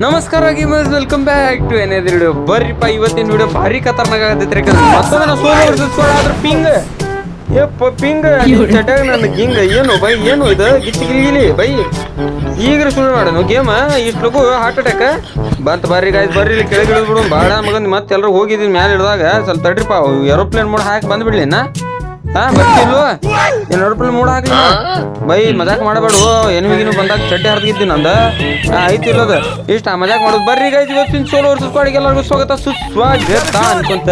ನಮಸ್ಕಾರ gamers welcome back to ಏನೇದ್ರ video ಬರ್ರಿಪ್ಪ ಇವತ್ತಿನ ವಿಡಿಯೋ ಭಾರಿ ಖತರ್ನಾಕ್ ಆಗತೈತ್ರಿ ಮತ್ತೊಮ್ಮೆ ನಾನು ಸೋಲೋ ವರ್ಸಸ್ ಆದ್ರೆ ಪಿಂಗ್ ಏಪ್ಪ ಪಿಂಗ್ ಚಟಾಗ ನನ್ನ ಗಿಂಗ್. ಏನು ಬೈ ಏನು ಇದು? ಗಿಚ್ಚಿ ಗಿಲಿ ಬೈ ಈಗ ಶುರು ಮಾಡೋಣ ಗೇಮ ಇಷ್ಟು ಲಗು ಹಾರ್ಟ್ ಅಟ್ಯಾಕ್ ಬಂತ ಬರ್ರಿ ಗಾಯ್ಸ್ ಬರ್ರಿ. ಇಲ್ಲಿ ಕೆಳಗೆ ಇಳಿದು ಬಿಡು ಬಾಡ ಮಗನ್ ಮತ್ತೆ ಎಲ್ಲರೂ ಹೋಗಿದ್ದೀನಿ ಮ್ಯಾಲೆ ಇಳಿದಾಗ ಸ್ವಲ್ಪ ತಡ್ರಿಪ್ಪ ಏರೋಪ್ಲೇನ್ ಮೋಡ್ ಹಾಕಿ ಬಂದ್ಬಿಡ್ಲಿ ನಾ ಹಾ ಬರ್ತಿಲ್ವ ಮೋಡ್ ಹಾಕ್ಲಿ? ಬೈ ಮಜಾಕ್ ಮಾಡಬೇಡು ಎನಿಮಿಗಿನು ಬಂದಾಗ ಚಡ್ಡಿ ಹರಿದಿದ್ದಿ ನಂದ. ಐತಿ ಇಲ್ಲದ ಇಷ್ಟ ಮಜಾಕ್ ಮಾಡೋದು ಬರ್ರಿ ಗೈಸ್ ಇವತ್ತಿನ ಸೋಲೋ ವರ್ಷದ ಪಾಡಿಗೆ ಎಲ್ಲರಿಗೂ ಸ್ವಾಗತ. ಸುಸ್ವಾಗತ ಅನ್ಕೊಂತ.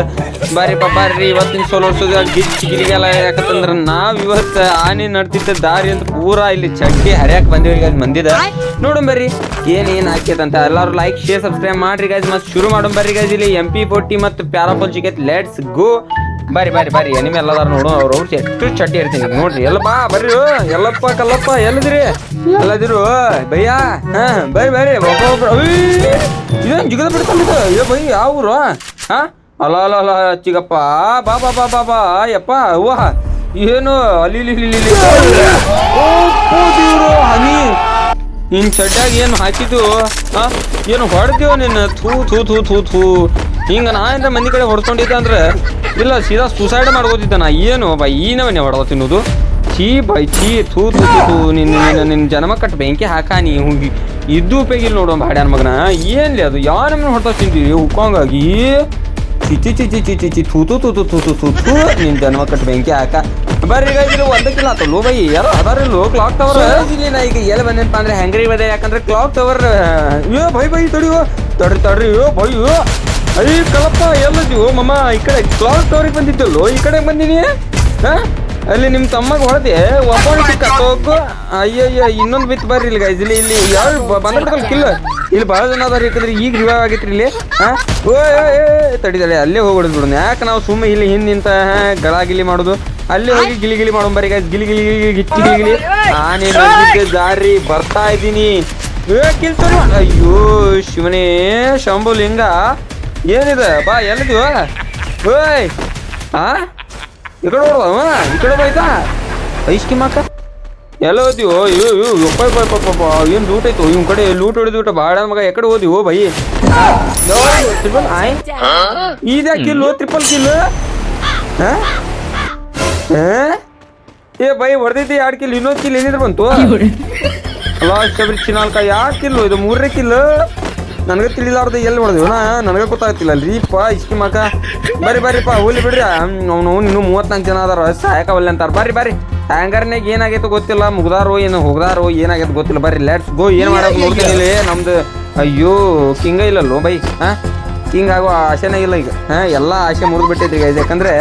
ಬಾರಿಪ್ಪ ಬರ್ರಿ ಇವತ್ತಿನ ಸೋಲೋ ವರ್ಷದ ಗಿಚ್ಚಿ ಗಿರಿಗೆಲ್ಲ ಯಾಕಂದ್ರೆ ನಾವ್ ಇವತ್ತ ಆನೆ ನಡ್ತಿದ್ದ ದಾರಿ ಅಂತ ಪೂರಾ ಇಲ್ಲಿ ಚಡ್ಡಿ ಹರಿಯಾಕ್ ಬಂದಿವಿ ಗೈಸ್ ಮಂದಿದ. ನೋಡೋಣ ಬರ್ರಿ ಏನ್ ಏನ್ ಹಾಕ್ಯದಂತ ಎಲ್ಲರೂ ಲೈಕ್ ಶೇರ್ ಸಬ್ಸ್ಕ್ರೈಬ್ ಮಾಡ್ರಿ ಗೈಸ್ ಮತ್ತೆ ಶುರು ಮಾಡೋಣ ಬರ್ರಿ ಗೈಸ್ ಇಲ್ಲಿ ಎಂ ಪಿ ಫೋರ್ಟಿ ಮತ್ತು ಪ್ಯಾರಾಪೋಲ್ ಚಿಕೆಟ್ ಲೆಟ್ಸ್ ಗೋ ಬರ್ರಿ ಬರ್ರಿ ಬರ್ರಿ. ಎನಿಮೆ ಎಲ್ಲದಾರ ನೋಡು, ಅವ್ರು ಅವ್ರು ಎಷ್ಟು ಚಡ್ಡಿ ಇರ್ತೀನಿ ನೋಡ್ರಿ. ಎಲ್ಲಪ್ಪಾ ಬರ್ರಿ ಎಲ್ಲಪ್ಪ, ಕಲ್ಲಪ್ಪ ಎಲ್ಲದಿರಿ ಎಲ್ಲದಿರು ಭಯ್ಯ, ಹಾ, ಬರ್ರಿ ಬರ್ರಿ. ಇದೇನು ಜಿಗದ ಬಿಡ್ಕೊಂಡಿದ್ದು ಏ ಬೈ ಯಾವ ಊರು? ಹಾ? ಅಲ್ಲ ಅಲ್ಲ ಅಲ್ಲ, ಚಿಗಪ್ಪ, ಬಾ ಬಾ ಬಾ ಬಾ ಬಾ ಯಪ್ಪ ಅವ್ವ ಏನು, ಅಲ್ಲಿ ಹನಿ. ನಿನ್ ಚಡ್ಡಾಗ ಏನು ಹಾಕಿದ್ದು ಹಾ ಏನು ಹೊಡೆದೇವ ನಿನ್ನ? ಥೂ ಥೂ ಥೂ ಥೂ ಥೂ. ಹಿಂಗ ನಾ ಏನಾರ ಮಂದಿ ಕಡೆ ಹೊಡ್ಕೊಂಡಿದ್ದೆ ಅಂದ್ರೆ, ಇಲ್ಲ, ಸೀದಾ ಸುಸೈಡ್ ಮಾಡ್ಕೋತಿದ್ದೆ ನಾ. ಏನು? ಬೈ ಈ ನವನ್ನೇ ತಿನ್ನೋದು. ಛೀ, ಬೈ, ಛೀ, ಥೂ ತೂ ನಿನ್ನ ನಿನ್ನ ಜನ್ಮ ಬೆಂಕಿ ಹಾಕ ನೀ, ಹೋಗಿ. ಇದ್ದು ಉಪಯೋಗಿಲ್ಲ ನೋಡೋ ಬಾಡ್ಯಾನ ಮಗನ. ಏನ್ಲಿ ಅದು? ಯಾರು ನಮ್ಮನ್ನ ಹೊಡ್ತಾ ತಿಂತೀವಿ ಉಕ್ಕೊಂಗಾಗಿ. ಚಿಚಿ ಚಿಚಿ ಚಿಚಿ ಚಿ ತೂತು ತೂತು ತೂತು ತೂತು ನಿನ್ನ ಜನ್ಮ ಕಟ್ ಬೆಂಕಿ ಹಾಕ. ಬರ್ರಿ ಇದು ಒಂದು ಕಿಲ್ಲ ಆತ ಲೋ ಬೈ. ಯಾರು ಲೋ ಕ್ಲಾಕ್ ಟವರ್ ಇಲ್ಲಿ ನಾ ಈಗ ಎಲ್ಲಿ ಬಂದೇನಪ್ಪ ಅಂದ್ರೆ ಹೆಂಗ್ರಿ ಬದ ಯಾಕಂದ್ರೆ ಕ್ಲಾಕ್ ಟವರ್ ಯೋ ಬೈ ಬೈ, ತಡಿಯೋ. ತಡ್ರಿ ತಡ್ರಿ ಯೋ ಬೈ ಯೋ ಅಯ್ಯ ಕಲಪ್ಪ ಎಲ್ಲದಿವೋ ಮಮ್ಮ ಈ ಕಡೆ ಕ್ಲಾಕ್ ಟವರಿಗೆ ಬಂದಿದ್ದಲ್ಲೋ? ಈ ಕಡೆ ಬಂದಿನಿ ಹಾ? ಅಲ್ಲಿ ನಿಮ್ಮ ತಮ್ಮಗೆ ಹೊಡೆದೆ ಒಬ್ಬ ಸಿಕ್ಕ ಹೋಗು ಅಯ್ಯಯ್ಯ ಇನ್ನೊಂದು ಬಿತ್ತು ಬರ್ರಿ ಇಲ್ಲಿ ಗೈಸ್ ಇಲ್ಲಿ ಇಲ್ಲಿ ಯಾರು ಬಂದ್ಬಿಡ್ತಲ್ಲ ಕಿಲ್ಲ? ಇಲ್ಲಿ ಭಾಳ ಜನ ಅದಾರ ಯಾಕಂದ್ರೆ ಈಗ ರಿವೈವ್ ಆಗೈತ್ರಿ ಇಲ್ಲಿ. ಹಾ? ಓ ತಡಿ ತಡಿ ಅಲ್ಲೇ ಹೋಗ್ಬಿಡುದು ಬಿಡೋಣ ಯಾಕೆ ನಾವು ಸುಮ್ಮನೆ ಇಲ್ಲಿ ಹಿಂದೆ ನಿಂತ ಗಳ ಗಿಲಿ ಮಾಡೋದು? ಅಲ್ಲೇ ಹೋಗಿ ಗಿಲಿ ಗಿಲಿ ಮಾಡೋಣ ಬರೀ ಗೈಸ್ ಗಿಲಿ ಗಿಲಿ ಗಿಲಿ ಗಿಚ್ಚಿ ಗಿಲಿ ಗಿಲಿ. ಆನೆ ಬಂದಿದ್ದೆ ದಾರಿ ಬರ್ತಾ ಇದ್ದೀನಿ. ಅಯ್ಯೋ ಶಿವನೇ ಶಂಭು ಲಿಂಗ ಏನಿದೆ? ಬಾ ಎಲ್ಲಿದೀವ ಓಯ್! ಆ? ಈ ಕಡೆ ಹೊಡ್ದವ ಈ ಕಡೆ ಬೈತಾ ಐಸ್ಕಿ ಮಾಕ ಎಲ್ಲ ಅಯ್ಯೋ ಯಪ್ಪ ಯಪ್ಪ ಯಪ್ಪ ಯಪ್ಪ ಏನು ಲೂಟ್ ಆಯ್ತು? ಇವ್ ಕಡೆ ಲೂಟ್ ಹೊಡೆದು ಬಿಟ್ಟ ಬಾಡ ಮಗ. ಎಕಡೆ ಹೋದಿವೋ ಬೈ. ಟ್ರಿಪಲ್ ಆಯ್ ಇದ್ಯಾ ಕಿಲ್ಲು ಟ್ರಿಪಲ್ ಕಿಲ್ಲು ಏ ಬೈ ಹೊಡೆದೈತಿ ಎರಡು ಕಿಲ್ ಇನ್ನೊಂದು ಕಿಲ್ ಏನಿದ್ರೆ ಬಂತು? ಲಾಸ್ಟ್ ಚಿನಾಲ್ಕ ಯಾಕೆ ಕಿಲ್ಲು ಇದು ಮೂರನೇ ಕಿಲ್ಲು ನನಗೆ ತಿಳಿಲಾರ್ದು ಎಲ್ಲಿ ಹೊಡೆದಿವನ ನನಗೆ ಗೊತ್ತಾಗ್ತಿಲ್ಲ. ಪಾ ಇಷ್ಟು ಮಕ. ಬರ್ರಿ ಬರ್ರಿಪ್ಪ ಹೋಗ್ಲಿ ಬಿಡ್ರಿ. ಅವ್ನು ಇನ್ನೂ ಮೂವತ್ನಾಲ್ಕು ಜನ ಅದಾರ. ಸಾಯಕವಲ್ಲ ಅಂತಾರೆ. ಬರ್ರಿ ಬರ್ರಿ. ಹ್ಯಾಂಗರ್ನಾಗ ಏನಾಗೈತೆ ಗೊತ್ತಿಲ್ಲ. ಮುಗ್ದಾರೋ ಏನು ಹೋಗ್ದಾರೋ ಏನಾಗೈತೆ ಗೊತ್ತಿಲ್ಲ. ಬರ್ರಿ ಲೆಟ್ಸ್ ಗೋ ಏನು ಮಾಡೋಕೆ ನೋಡ್ತೀನಿ ನಮ್ದು ಅಯ್ಯೋ ಕಿಂಗ ಇಲ್ಲಲ್ಲೋ ಬೈ. ಹಾಂ? ಕಿಂಗ್ ಆಗೋ ಆಸೆನೇ ಇಲ್ಲ ಈಗ. ಹಾಂ ಎಲ್ಲ ಆಸೆ ಮುರಿದು ಬಿಟ್ಟೈತಿ ಈಗ ಯಾಕಂದ್ರೆ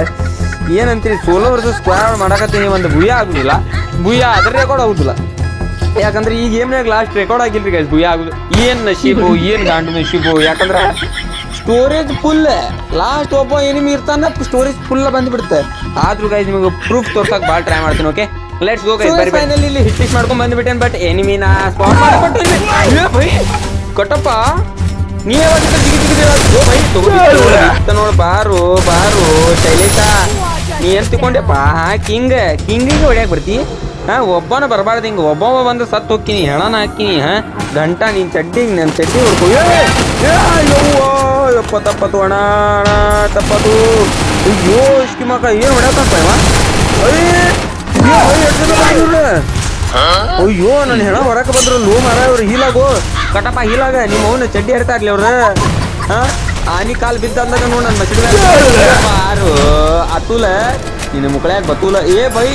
ಏನಂತೀರಿ? ಸೋಲೋ ವರ್ಸಸ್ ಸ್ಕ್ವಾಡ್ ಮಾಡಕತ್ತೀನಿ ಒಂದು ಭೂಯ ಆಗೋದಿಲ್ಲ. ಭೂಯ ಆದರೆ ಕೂಡ ಆಗುದಿಲ್ಲ. ಯಾಕಂದ್ರೆ ಈ ಗೇಮ್ನಾಗ ಲಾಸ್ಟ್ ರೆಕಾರ್ಡ್ ಆಗಿಲ್ರಿ ಗೈಸ್ ಭುಯ ಆಗುದು. ಏನ್ ನಶೀಬು ಏನ್ ಗಾಂಡು ನಶೀಬು ಯಾಕಂದ್ರೆ ಸ್ಟೋರೇಜ್ ಫುಲ್ ಲಾಸ್ಟ್ ಒಬ್ಬ ಎನಿಮಿ ಇರ್ತಾನ ಸ್ಟೋರೇಜ್ ಫುಲ್ ಬಂದ್ಬಿಡುತ್ತೆ. ಆದ್ರೂ ಗೈಸ್ ನಿಮಗೆ ಪ್ರೂಫ್ ತೋರ್ಸಕ್ ಭಾಳ ಟ್ರೈ ಮಾಡ್ತೀನಿ ಓಕೆ ಲೆಟ್ಸ್ ಗೋ ಗೈಸ್ ಬರಿ ಫೈನಲ್ ಇಲ್ಲಿ ಹಿಟ್ ಮಾಡ್ಕೊಂಡ್ ಬಂದ್ಬಿಟ್ಟೇನ್ ಬಟ್ ಎನಿಮಿನ ಸ್ಪಾಟ್ ಮಾಡ್ಬಿಟ್ಟು ಕಟ್ಟಪ್ಪ ನೀ ಯಾವಾಗ ಜಿಗಿ ಜಿಗಿ ಓ ಭೈ ತಗೋ ನೋಡು ಬಾರು ಬಾರು ಶೈಲೇಶ. ನೀ ಏನ್ ತಿಕೊಂಡೆಪ್ಪ ಹಾ ಕಿಂಗ್ ಕಿಂಗಿಗೆ ಹೊಡ್ಯಾಕ್ ಬರ್ತಿ? ಹಾ ಒಬ್ಬನ ಬರಬಾರ್ದು ಹಿಂಗ ಒಬ್ಬವ ಬಂದು ಸತ್ತು ಹೋಗ್ತೀನಿ ಹೆಣನ ಹಾಕಿನಿ ಹಾ? ಗಂಟ ನೀನ್ ಚಡ್ಡಿ ನನ್ನ ಚಡ್ಡಿ ಹೊಡ್ಕೊ. ಯಪ್ಪ ತಪ್ಪತು ಅಣ ಅಣ ತಪ್ಪತು ಅಯ್ಯೋ ಇಷ್ಟು ಮಕ್ಕ ಏನ್ ಏ, ಅಯ್ಯ, ನನ್ನ ಹೆಣ ಹೊರಕ್ಕೆ ಬಂದ್ರು ಲೋ ಮಾರ ಇವ್ರು ಹೀಲಾಗೋ. ಕಟಪ್ಪ ಹೀಲಾಗ ನಿಮ್ಮ ಅವನ ಚಡ್ಡಿ ಹರಿತಾ ಇರ್ಲಿ ಅವ್ರ ಹಾ? ಆನಿ ಕಾಲ್ ಬಿದ್ದಂದಾಗ ನೋಡ್ ನನ್ನ ಮಸಿದ ಯಾರು? ಅತುಲ. ನಿನ್ನ ಮುಕ್ಕಳ್ಯಾಗ ಬತುಲ. ಏ ಬೈ.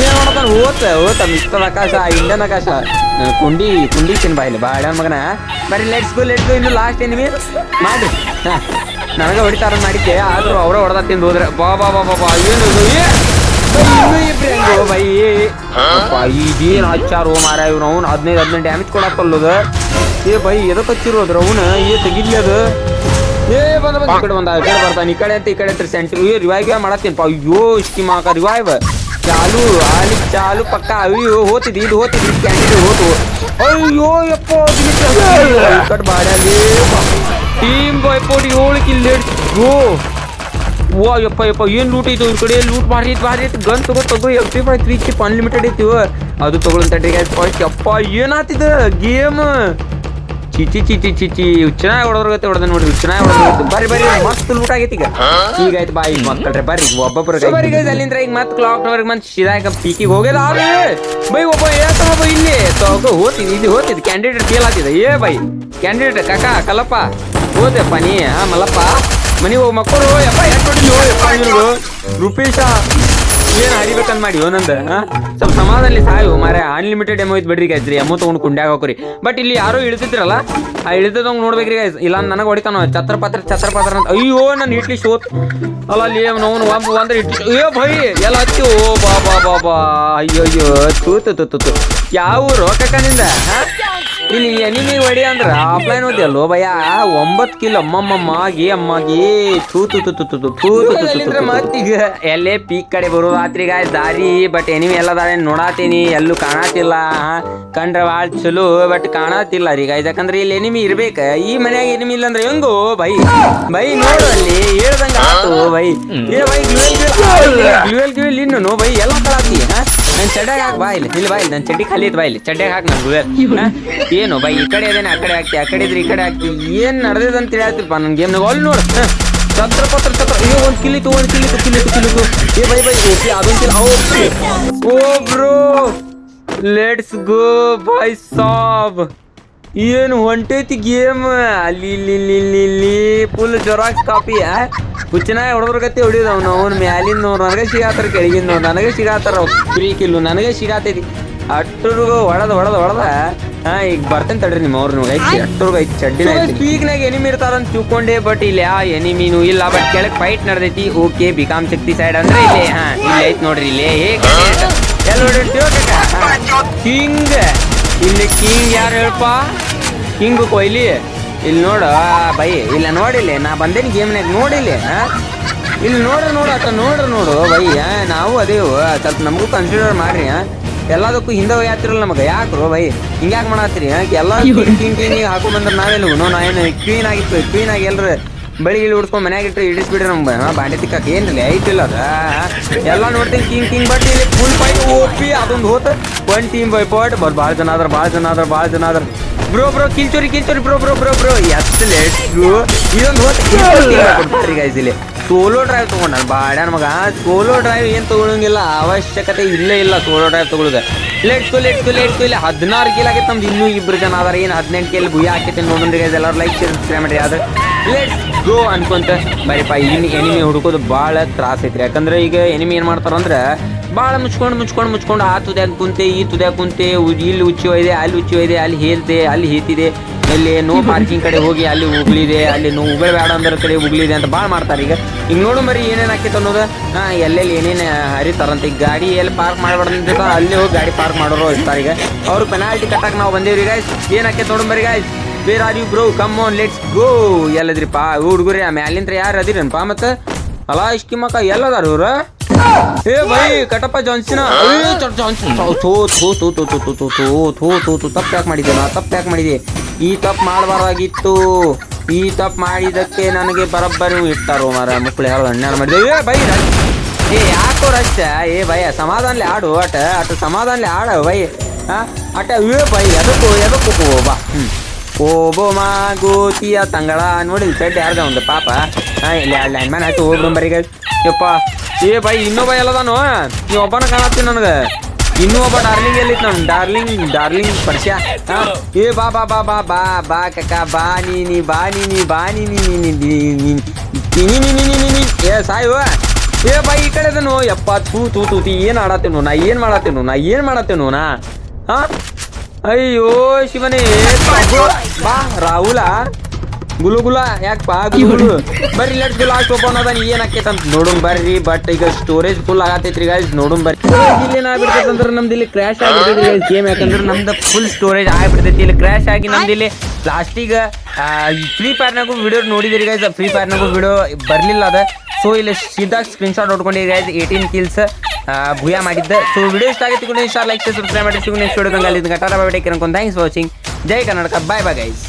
ಏನ್ ಮಾಡ್ತಾನ ಓತ ಓತ ಮಿಸ್ಟರ್ ಆಕಾಶ ಇಂಡಿಯನ್ ಆಕಾಶ. ಕುಂಡಿ ಕುಂಡಿ ತಿನ್ ಬಾಯ್ಲಿ ಬಾಡ ಮಗನ. ಬರೀ ಲೆಟ್ಸ್ ಗೋ ಲೆಟ್ಸ್ ಗೋ ಇನ್ನು ಲಾಸ್ಟ್ ಏನಿವಿ ಮಾಡ್ರಿ ನನಗೆ ಹೊಡಿತಾರ ಮಾಡಿದ್ದೆ ಆದ್ರೂ ಅವರ ಹೊಡೆದ ತಿಂದು ಹೋದ್ರೆ. ಬಾ ಬಾ ಬಾ ಬಾ ಬಾ. ಏನು ಇದೇನ್ ಹಚ್ಚಾರು ಮಾರ ಇವ್ನು. ಅವ್ನು ಹದಿನೈದು ಹದಿನೈದು ಡ್ಯಾಮೇಜ್ ಕೊಡಕ್ಕಲ್ಲದ ಏ ಬೈ ಎದಕ್ಕೆ ಹಚ್ಚಿರೋದ್ರ ಅವನ? ಏ, ತೆಗಿಲಿ ಅದು. ಏ, ಬಂದ ಬಂದ. ಈ ಕಡೆ ಬಂದ, ಈ ಕಡೆ ಬರ್ತಾನೆ ಈ ಕಡೆ ಅಂತ, ಈ ಕಡೆ ಅಂತ ಸೆಂಟ್ರ್. ಏ ರಿವೈವ್ ಮಾಡತ್ತೀನಪ್ಪ ಅಯ್ಯೋ ಇಷ್ಟಿ ಮಾಕ ರಿವೈವ್ ಚಾಲು ಅಲ್ಲಿ ಚಾಲು, ಪಕ್ಕ. ಅಯ್ಯೋ, ಹೋತಿದ್ದಿ, ಇದು ಹೋತಿದ್ದಿ ಕ್ಯಾಂಟೀನ್ ಹೋತು. ಅಯ್ಯೋ, ಯಪ್ಪ ಈ ಕಡೆ ಬಾಡ್ಯಾಲಿ ಟೀಮ್ ಬಾಯ್ ಪೋಡಿ, ಏಳು ಕಿಲ್ ಗೋ ವಾ, ಯಪ್ಪ ಯಪ್ಪ, ಏನು ಲೂಟ್ ಐತು ಇವ್ರ ಕಡೆ ಲೂಟ್ ಐತಿ ಭಾರಿ ಐತಿ ಗನ್ ತಗೋ ತಗೋ F T five three chip unlimited ಇವ. ಅದು ತಗೊಳ್ಳಂತ ಫಸ್ಟ್ ಯಪ್ಪ ಏನಾತಿದ ಗೇಮ್ ಚಿಚಿ ಚಿಚಿ ಚಿಚಿ ಚೆನ್ನಾಗಿ ಹೊಡೆದ್ರಗತ್ತೆ ಹೊಡೆದ ನೋಡಿ ಚೆನ್ನಾಗಿ ಹೊಡೆದ್ರಗತ್ತೆ. ಬರ್ರಿ ಬರ್ರಿ ಮಸ್ತ್ ಲೂಟ್ ಆಗೈತಿ ಈಗ. ಈಗ ಆಯ್ತು ಬಾಯಿ ಮಕ್ಕಳ್ರೆ ಬರ್ರಿ ಒಬ್ಬೊಬ್ಬರು ಬರ್ರಿ ಗೈಸ್ ಅಲ್ಲಿಂದ ಈಗ ಮತ್ತೆ ಕ್ಲಾಕ್ ಟವರ್ಗೆ ಮತ್ತೆ ಶಿದಾಕ ಪೀಕಿಗೆ ಹೋಗ್ಯದ ಆದ್ರೆ ಬೈ ಒಬ್ಬ ಹೇಳ್ತಾ ಒಬ್ಬ ಇಲ್ಲಿ. ತಗೋ ಹೋತಿದ್ ಇದು ಹೋತಿದ್ ಕ್ಯಾಂಡಿಡೇಟ್ ಫೇಲ್ ಆಗ್ತಿದೆ. ಏ ಬೈ ಕ್ಯಾಂಡಿಡೇಟ್ ಕಾಕ ಕಲಪ್ಪ ಹೋದೆಪ್ಪ ನೀ ಹಾ ಮಲ್ಲಪ್ಪ. ಮನಿ ಹೋಗ ಮಕ್ಕಳು ಯಪ್ಪ ಎಷ್ಟು ಹೊಡಿಲಿ ಯಪ್ಪ ಇವ್ರು ರೂಪೇಶ. ಏನ್ ಹರಿಬೇಕಂತ ಮಾಡಿ ಒಂದೊಂದು ಸ್ವಲ್ಪ ಸಮಾಧಾನದಲ್ಲಿ ಸಾಯು ಮಾರೆ ಅನ್ಲಿಮಿಟೆಡ್ ಎಮೋ ಇದ್ ಬಿಡ್ರಿ ಗೈಸ್ ರೀ ಎಮೋ ತಗೊಂಡು ಕುಂಡ್ಯಾಗ ಬಟ್ ಇಲ್ಲಿ ಯಾರೋ ಇಳಿತಿದ್ರಲ್ಲ, ಆ ಇಳಿತದಂಗ್ ನೋಡ್ಬೇಕ್ರಿ ಗೈಸ್ ಇಲ್ಲ ನನಗೆ ಹೊಡಿತಾನ ಛತ್ರ ಪಾತ್ರ ಛತ್ರ ಪಾತ್ರ ಅಂತ. ಅಯ್ಯೋ, ನಾನು ಇಟ್ಲಿ ಶೋತ್. ಅಲ್ಲ, ಅಲ್ಲಿ ನಾವು ಭಯ ಇಟ್ಲಿ ಅಯ್ಯೋ ಭೈ, ಎಲ್ಲ ಹಚ್ಚಿ, ಓ ಬಾ ಬಾ ಬಾ ಬಾ. ಅಯ್ಯೋ ಅಯ್ಯೋ ತೂತು ತೂತು ಯಾವ ಊರು? ಕಕ್ಕನಿಂದ ಇಲ್ಲಿ ಎನಿಮಿ ಹೊಡಿ ಅಂದ್ರ ಆಫ್ಲೈನ್ ಓದಿಯಲ್ಲೋ ಭಯ ಒಂಬತ್ತು ಕಿಲೋ ಅಮ್ಮಮ್ಮಮ್ಮ ಆಗಿ ಅಮ್ಮಾಗಿ ಥೂ ತು ತು ತು. ಮತ್ತೀಗ ಎಲ್ಲೇ ಪೀಕ್ ಕಡೆ ಬರೋ ರಾತ್ರಿ ದಾರಿ ಬಟ್ ಎನಿಮಿ ಎಲ್ಲ ದಾರಿ ನೋಡಾತೀನಿ ಎಲ್ಲೂ ಕಾಣತಿಲ್ಲ ಕಂಡ್ರೆ ಭಾಳ ಚಲೋ ಬಟ್ ಕಾಣತಿಲ್ಲ ರೀ ಗಾಯ್ಸ್ ಯಾಕಂದ್ರೆ ಇಲ್ಲಿ ಎನಿಮಿ ಇರ್ಬೇಕ ಈ ಮನ್ಯಾಗ ಎನಿಮಿ ಇಲ್ಲ ಅಂದ್ರೆ ಹೆಂಗೋ ಬೈ ಬೈ ನೋಡು ಅಲ್ಲಿ ಹೇಳ್ದಂಗ ಬೈ ಗ್ಲುವೆಲ್ ಗ್ಲುವೆಲ್ ಇನ್ನು ಬೈ ಎಲ್ಲ ಕಳಾತಿ ನನ್ ಚಡ್ಡಾಗ ಹಾಕ್ ಬಾ ಇಲ್ಲಿ. ಇಲ್ಲಿ ಬಾ ಇಲ್ಲಿ. ನನ್ ಚಡ್ಡಿ ಖಾಲಿ ಇತ್ತು ಬಾ ಇಲ್ಲಿ. ಚಡ್ಡಾಗ ಹಾಕ್ ನನ್ ಗ್ಲುವೆಲ್ ಏನು ಬೈ, ಈ ಕಡೆ ಅದೇನೆ, ಆ ಕಡೆ ಹಾಕ್ತಿ, ಆ ಕಡೆ ಇದ್ರೆ ಈ ಕಡೆ ಹಾಕ್ತಿ. ಏನ್ ನಡೆದಿದೆ ಅಂತ ಹೇಳ್ತಿಲ್ಪ ನನ್ ಗೇಮ್ ಅಲ್ಲಿ ನೋಡು. ಸತ್ರ ಪತ್ರ ಸತ್ರ ಅಯ್ಯೋ, ಒಂದ್ ಕಿಲಿತು ಒಂದ್ ಕಿಲಿತು ಕಿಲಿತು ಕಿಲಿತು ಏ, ಬೈ ಬೈ ಓಕೆ ಅದೊಂದ್ ಕಿಲ್. ಓ, ಬ್ರೋ. ಲೆಟ್ಸ್ ಗೋ ಬೈ ಸಾಬ್. ಏನು ಹೊಂಟೈತಿ ಗೇಮ್ ಅಲ್ಲಿ ಇಲ್ಲಿ ಇಲ್ಲಿ ಇಲ್ಲಿ ಇಲ್ಲಿ ಫುಲ್ ಜೊರಾಕ್ಸ್ ಕಾಪಿ ಹುಚ್ಚನ ಹೊಡೆದ್ರ ಗತಿ ಹೊಡಿಯೋದು ಅವ್ನು ಅವ್ನ ಮ್ಯಾಲಿಂದ ನೋಡು ನನಗೆ ಸಿಗಾತಾರ ಕೆಳಗಿಂದ ನೋಡು ನನಗೆ ಸಿಗಾತಾರ ಫ್ರೀ ಕಿಲ್ಲು ನನಗೆ ಸಿಗಾತೈತಿ ಅಟ್ಟರ್ಗು ಹೊಡೆದ ಹೊಡೆದ ಹೊಡೆದ ಹಾ ಈಗ ಬರ್ತೇನೆ ತಡ್ರಿ ನಿಮ್ಮ ಅವ್ರು ಐತಿ ಅಟ್ಟರ್ಗು ಐತಿ ಚಡ್ಡಿನ ಸ್ಪೀಕ್ನಾಗ ಎನಿಮಿ ಇರ್ತಾರ ಅಂತ ತಿಳ್ಕೊಂಡೆ ಬಟ್ ಇಲ್ಲಿ ಆ ಎನಿಮಿನೂ ಇಲ್ಲ ಬಟ್ ಕೆಳಗೆ ಫೈಟ್ ನಡೆದೈತಿ ಓಕೆ ಬಿಕಾಮ್ ಶಕ್ತಿ ಸೈಡ್ ಅಂದ್ರೆ ಇಲ್ಲಿ ಹಾ ಇಲ್ಲಿ ಐತಿ ನೋಡ್ರಿ ಇಲ್ಲಿ ಹೇಗೆ ಎಲ್ಲ ಕಿಂಗ್ ಇಲ್ಲಿ ಕಿಂಗ್ ಯಾರು ಹೇಳಪ್ಪ? ಕಿಂಗ್ ಕೊಯ್ಲಿ ಇಲ್ಲಿ ನೋಡು ಬೈ ಇಲ್ಲ ನೋಡಿಲ್ಲ ನಾ ಬಂದೇನಿ ಗೇಮ್ನಾಗ ನೋಡಿಲ್ಲ? ಇಲ್ಲಿ ನೋಡ್ರಿ ನೋಡು ಆತ ನೋಡ್ರಿ ನೋಡು ಬೈ ನಾವು ಅದೇವು ಸ್ವಲ್ಪ ನಮಗೂ ಕನ್ಸಿಡರ್ ಮಾಡ್ರಿ? ಎಲ್ಲದಕ್ಕೂ ಹಿಂದೆ ಹೋಗ್ಯಾತಿರಲ್ಲ ನಮಗೆ ಯಾಕ್ರು ಬೈ? ಹಿಂಗ್ಯಾಕ್ ಮಾಡತ್ತೀರಿ? ಎಲ್ಲ ಕಿಂಗ್ ಕಿಂಗ್ ಹಾಕೋ ಬಂದ್ರೆ ನಾವೆಲ್ಲ ನೋ ಏನು ಕ್ವೀನ್ ಆಗಿತ್ತು ಕ್ಲೀನ್ ಆಗಿ ಎಲ್ರು ಬೆಳಿಗ್ಗೆ ಇಲ್ಲಿ ಉಡ್ಸ್ಕೊಂಡ್ ಮನ್ಯಾಗ ಇಟ್ಟು ಇಡಿಸ್ಬಿಡ್ರಿ ನಮ್ಗೆ ಬಾಂಡೆ ತಿಕ್ಕಕ್ಕೆ ಏನಿಲ್ಲ ಐತಿಲ್ಲ ಅದ ಎಲ್ಲ ನೋಡ್ತೀನಿ ಕಿಂಗ್ ಕಿಂಗ್ ಬಟ್ ಇಲ್ಲಿ ಫುಲ್ ಫೈಟ್ ಅದೊಂದು ಹೋತ. ಒನ್ ಟೀಮ್ ಬೈ ಪಾಯಿಂಟ್ ಬರ್ ಭಾಳ ಜನ ಆದ್ರೆ, ಭಾಳ ಜನ ಆದ್ರೆ, ಭಾಳ ಜನ ಆದ್ರೆ. ಬ್ರೋ ಬ್ರೋ ಕಿಲ್ಚೋರಿ ಕಿಲ್ಚೋರಿ bro bro bro bro yes let's ಇದೊಂದು ಹೋತ. ಗೈಸ್ ಇಲ್ಲಿ. ಸೋಲೋ ಡ್ರೈವ್ ತೊಗೊಂಡ ಬಾಡ ಮಗ. ಸೋಲೋ ಡ್ರೈವ್ ಏನ್ ತಗೊಳಂಗಿಲ್ಲ. ಅವಶ್ಯಕತೆ ಇಲ್ಲೇ ಇಲ್ಲ ಸೋಲೋ ಡ್ರೈವ್ ತಗೊಳುದ. ಲೆಟ್ಸ್ ಲೆಟ್ಸ್ ಲೆಟ್ಸ್ ಇಲ್ಲಿ ಹದಿನಾರು ಕಿಲ್ ಆಗೈತೆ ನಮ್ದು ಇನ್ನೂ ಇಬ್ರು ಜನ ಅದಾರ. ಏನು ಹದಿನೆಂಟು ಕಿಲ್ ಗುಯ್ಯ ಹಾಕೈತೆ ನೋಡ್ರಿ ಗೈಸ್ ಎಲ್ಲರೂ ಲೈಕ್ ಶೇರ್ ಸಬ್ಸ್ಕ್ರೈಬ್ ಮಾಡ್ರಿ. ಆದ್ರೆ ಗೋ ಅನ್ಕೊಂತ. ಬರೀಪ್ಪ ಇನ್ನು ಎನಿಮಿ ಹುಡುಕೋದು ಭಾಳ ತ್ರಾಸ ಐತ್ರಿ. ಯಾಕಂದ್ರೆ ಈಗ ಎನಿಮಿ ಏನು ಮಾಡ್ತಾರಂದ್ರೆ ಭಾಳ ಮುಚ್ಕೊಂಡು ಮುಚ್ಕೊಂಡು ಮುಚ್ಕೊಂಡು ಆ ತುದ್ಯಾಗ ಕುಂತೆ, ಈ ತುದ್ಯಾಗ ಕುಂತೆ ಇಲ್ಲಿ ಉಚ್ಚಿ ಒಯ್ದೆ, ಅಲ್ಲಿ ಉಚ್ಚಿ ಒಯ್ದೆ, ಅಲ್ಲಿ ಹೇಲ್ತೆ ಅಲ್ಲಿ ಹೇತಿದೆ. ಇಲ್ಲಿ ನೋ ಪಾರ್ಕಿಂಗ್ ಕಡೆ ಹೋಗಿ ಅಲ್ಲಿ ಉಗ್ಲಿದೆ ಅಲ್ಲಿ ನೋ ಉಗಳಬೇಡ ಅಂದ್ರೆ ಕಡೆ ಉಗ್ಲಿದೆ ಅಂತ ಭಾಳ ಮಾಡ್ತಾರೆ ಈಗ. ಈಗ ನೋಡು ಮರಿ ಏನೇನು ಆಕೈತೆ ಅನ್ನೋದು. ಹಾ, ಎಲ್ಲೆಲ್ಲಿ ಏನೇನು ಹರಿತಾರಂತ. ಈಗ ಗಾಡಿ ಎಲ್ಲಿ ಪಾರ್ಕ್ ಮಾಡಬಾರ್ದು ಅಲ್ಲಿ ಹೋಗಿ ಗಾಡಿ ಪಾರ್ಕ್ ಮಾಡೋರು ಇರ್ತಾರೆ ಈಗ. ಅವ್ರು ಪೆನಾಲ್ಟಿ ಕಟ್ಟಕ್ಕೆ ನಾವು ಬಂದೇವ್ರಿ ಗಾಯ್ಸ್ ಏನ್ ಆಕೈತೆ ನೋಡು ಮರಿ ಗಾಯ್ಸ್ ಬೇರೆ are you bro come on let's go ಎಲ್ಲದ್ರಿಪ್ಪ ಹುಡುಗರಿ ಮ್ಯಾಲಿಂತ್ರ ಯಾರು ಅದಿರೇನಪ್ಪ ಮತ್ತೆ? ಅಲಾ ಇಷ್ಕಿ ಮಕ್ಕ ಎಲ್ಲದಾರ ಇವ್ರು? ಏ ಬೈ ಕಟಪ್ಪ ಜಾನ್ಸಿನ ಥೋ ಥೋ ಥೋ ಥೋ ಥೋ ಥೋ ಥೋ ಥೋ ಥೋ ಥೋ ತಪ್ಪು ಯಾಕೆ ಮಾಡಿದೆ ನಾ ತಪ್ಪು ಯಾಕೆ ಮಾಡಿದೆ ಈ ತಪ್ಪು ಮಾಡಬಾರ್ದಾಗಿತ್ತು ಈ ತಪ್ಪು ಮಾಡಿದ್ದಕ್ಕೆ ನನಗೆ ಬರಬ್ಬರಿ ಇಟ್ಟಾರೋ ಮಾರ ಮಕ್ಕಳು ಯಾರು ಅನ್ಯಾಯ ಮಾಡಿದೆ ಏ ಬೈ ಏ ಯಾಕೋ ರಷ್ಟ ಏ ಭಯ ಸಮಾಧಾನಲೆ ಆಡು ಅಟ ಅಟ ಸಮಾಧಾನಲೆ ಆಡ ಬೈ ಹಾ ಅಟ ಏ ಬೈ ಎದಕ್ಕೂ ಎದಕ್ಕೂ ಬಾ ಹ್ಮ್ ಓಬೋ ಮಾಗೋತಿಯ ತಂಗಳ ನೋಡಿ ಸೆಡ್ ಯಾರ್ದ ಒಂದು ಪಾಪ ಹಾಂ ಇಲ್ಲ ಲೈನ್ ಮ್ಯಾನ್ ಆಯ್ತು ಹೋಗ್ಬಿಡು ಬರೀಗ ಯಪ್ಪ ಏ ಬೈ ಇನ್ನೊಬ್ಬ ಎಲ್ಲದಾನು ನೀ ಒಬ್ಬನ ಕಾಣತ್ತೀನಿ ನನಗೆ ಇನ್ನೂ ಒಬ್ಬ ಡಾರ್ಲಿಂಗ್ ಎಲ್ಲಿತ್ತು ನಾನು ಡಾರ್ಲಿಂಗ್ ಡಾರ್ಲಿಂಗ್ ಪರಿಚಯ ಏ ಬಾ ಬಾ ಬಾ ಬಾ ಬಾ ಬಾ ಕಕ್ಕ ಬಾ ನೀನಿ ಬಾ ನೀನಿ ಬಾ ನೀನಿ ನೀನಿ ಏ ಸಾಯುವ ಏ ಬಾಯ್ ಈ ಕಡೆ ಅದನು ಯಪ್ಪ ತೂ ತೂ ತೂತಿ ಏನು ಆಡತ್ತೇನು ನಾ ಏನು ಮಾಡತ್ತೇನು ನಾ ಏನು ಮಾಡತ್ತೇನು ನಾ ಹಾ ಅಯ್ಯೋ ಶಿವನೇ ಬಾ ರಾಹುಲಾ ಗುಲು ಗುಲ ಯಾಕಪ್ಪ ಗುಲು ಬರ್ರಿ ಲೆಟ್ಸ್ ಲಾಸ್ಟ್ ಓಪನ್ ಅದ ಏನ್ ಆಕೈತೆ ಅಂತ ನೋಡೋಣ ಬರ್ರಿ ಬಟ್ ಈಗ ಸ್ಟೋರೇಜ್ ಫುಲ್ ಆಗತೈತ್ರಿ ಗೈಸ್ ನೋಡೋಣ ಬರ್ರಿ. ಇಲ್ಲಿ ಏನಾಗ್ಬಿಡ್ತೈತೆ ಅಂದ್ರೆ ನಮ್ದು ಇಲ್ಲಿ ಕ್ರ್ಯಾಶ್ ಆಗ್ಬಿಡ್ತೈತಿ ಗೈಸ್ ಗೇಮ್ ಯಾಕಂದ್ರೆ ನಮ್ದು ಫುಲ್ ಸ್ಟೋರೇಜ್ ಆಗ್ಬಿಡ್ತೈತಿ. ಇಲ್ಲಿ ಕ್ರ್ಯಾಶ್ ಆಗಿ ನಮ್ದು ಇಲ್ಲಿ ಲಾಸ್ಟಿಗೆ ಫ್ರೀ ಫೈರ್ನಾಗೂ ವಿಡಿಯೋ ನೋಡಿದಿರಿ ಗೈಸ್ ಫ್ರೀ ಫೈರ್ನಾಗೂ ವಿಡಿಯೋ ಬರ್ಲಿಲ್ಲ ಅದ. ಸೊ ಇಲ್ಲಿ ಸೀದಾ ಸ್ಕ್ರೀನ್ ಶಾಟ್ ಹೊಡ್ಕೊಂಡಿರಿ ಗೈಸ್ ಏಯ್ಟೀನ್ ಕಿಲ್ಸ್ ಭೂಯ ಮಾಡಿದ್ದೆ. ಸೊ ವಿಡಿಯೋ ಇಷ್ಟ ಆಗಿತ್ತು ಕೂಡ ಲೈಕ್ ಸಬ್ಸ್ಕ್ರೈಬ್ ಮಾಡಿ ಸಿಗು ನೆಕ್ಸ್ಟ್ ವಿಡಿಯೋ ಅಲ್ಲಿ ಗಟಾರ ಬಾಯ್ ಟೇಕ್ ಥ್ಯಾಂಕ್ಸ್ ವಾಚಿಂಗ್ ಜೈ ಕರ್ನಾಟಕ ಬಾಯ್ ಬಾಯ್ ಗೈಸ್